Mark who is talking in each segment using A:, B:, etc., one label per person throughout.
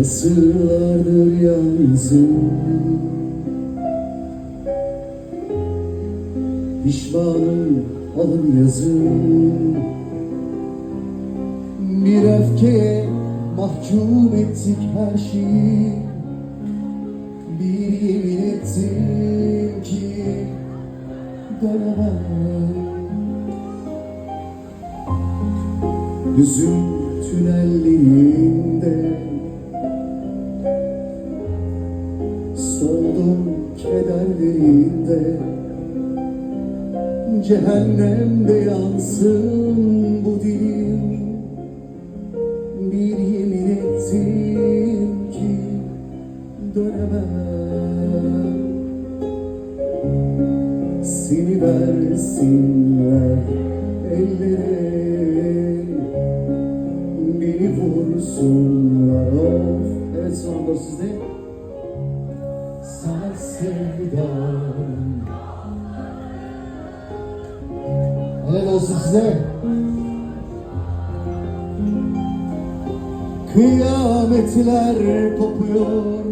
A: Asırlardır yalnızım Pişmanım alın yazım Bir öfkeye mahkum ettik her şeyi. Bir yemin ettim ki dönemem. Hüzün tünelliğinde Soldum kederlerinde. Cehennemde yansın bu dilim Bir yemin ettim ki dönemem. Seni versinler ellere. Beni vursunlar. Of Evet sonunda sizde Sana sevdam. Evet olsun size. Kıyametler kopuyor.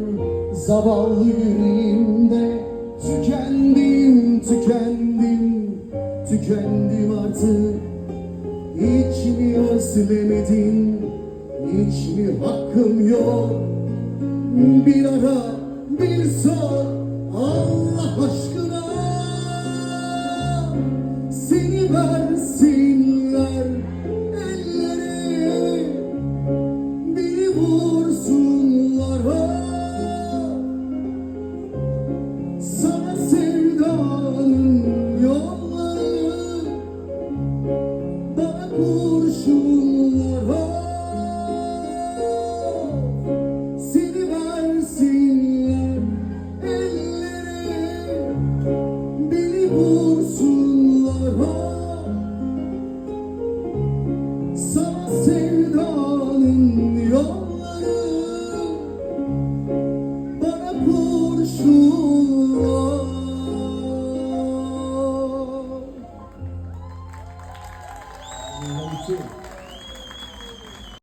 A: Zavallı yüreğimde. Tükendim, tükendim, tükendim artık. Hiç mi özlemedin, hiç mi hakkım yok? Bir ara, bir sor Allah aşkına Seni versinler elleri Beni vursunlar ha. Sana sevdanın yolları Bana Vamos